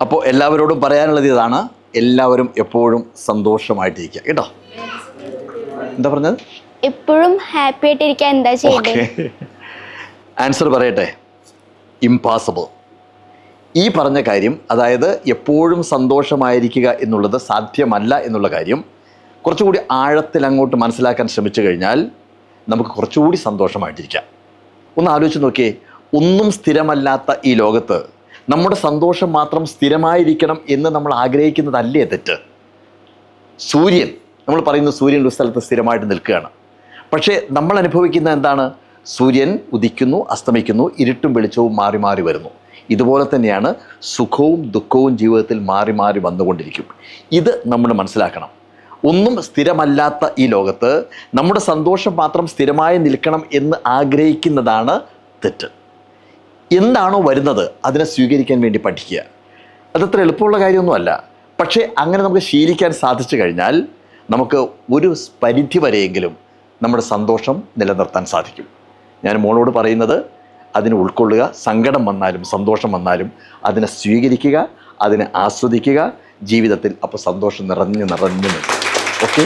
അപ്പോൾ എല്ലാവരോടും പറയാനുള്ളത് ഇതാണ്. എല്ലാവരും എപ്പോഴും സന്തോഷമായിട്ടിരിക്കുക. കേട്ടോ? എന്താ പറഞ്ഞത്? എപ്പോഴും ഹാപ്പി ആയിട്ടിരിക്കാൻ എന്താ ചെയ്യേണ്ടത് ആൻസർ പറയട്ടെ. ഇംപാസിബിൾ ഈ പറഞ്ഞ കാര്യം അതായത് എപ്പോഴും സന്തോഷമായിരിക്കുക എന്നുള്ളത് സാധ്യമല്ല എന്നുള്ള കാര്യം കുറച്ചുകൂടി ആഴത്തിൽ അങ്ങോട്ട് മനസ്സിലാക്കാൻ ശ്രമിച്ചു കഴിഞ്ഞാൽ നമുക്ക് കുറച്ചുകൂടി സന്തോഷമായിട്ടിരിക്കാം. ഒന്ന് ആലോചിച്ച് നോക്കിയേ. ഒന്നും സ്ഥിരമല്ലാത്ത ഈ ലോകത്ത് നമ്മുടെ സന്തോഷം മാത്രം സ്ഥിരമായിരിക്കണം എന്ന് നമ്മൾ ആഗ്രഹിക്കുന്നതല്ലേ തെറ്റ്? സൂര്യൻ നമ്മൾ പറയുന്ന സൂര്യൻ ഒരു സ്ഥലത്ത് സ്ഥിരമായിട്ട് നിൽക്കുകയാണ്. പക്ഷേ നമ്മൾ അനുഭവിക്കുന്ന എന്താണ്? സൂര്യൻ ഉദിക്കുന്നു അസ്തമിക്കുന്നു ഇരുട്ടും വെളിച്ചവും മാറി മാറി വരുന്നു. ഇതുപോലെ തന്നെയാണ് സുഖവും ദുഃഖവും ജീവിതത്തിൽ മാറി മാറി വന്നുകൊണ്ടിരിക്കും. ഇത് നമ്മൾ മനസ്സിലാക്കണം. ഒന്നും സ്ഥിരമല്ലാത്ത ഈ ലോകത്ത് നമ്മുടെ സന്തോഷം മാത്രം സ്ഥിരമായി നിൽക്കണം എന്ന് ആഗ്രഹിക്കുന്നതാണ് തെറ്റ്. എന്താണോ വരുന്നത് അതിനെ സ്വീകരിക്കാൻ വേണ്ടി പഠിക്കുക. അതത്ര എളുപ്പമുള്ള കാര്യമൊന്നുമല്ല. പക്ഷേ അങ്ങനെ നമുക്ക് ശീലിക്കാൻ സാധിച്ചു കഴിഞ്ഞാൽ നമുക്ക് ഒരു പരിധി വരെയെങ്കിലും നമ്മുടെ സന്തോഷം നിലനിർത്താൻ സാധിക്കും. ഞാൻ മോളോട് പറയുന്നത് അതിനെ ഉൾക്കൊള്ളുക സങ്കടം വന്നാലും സന്തോഷം വന്നാലും അതിനെ സ്വീകരിക്കുക അതിനെ ആസ്വദിക്കുക ജീവിതത്തിൽ അപ്പോൾ സന്തോഷം നിറഞ്ഞു നിറഞ്ഞു നിൽക്കും. ഓക്കെ?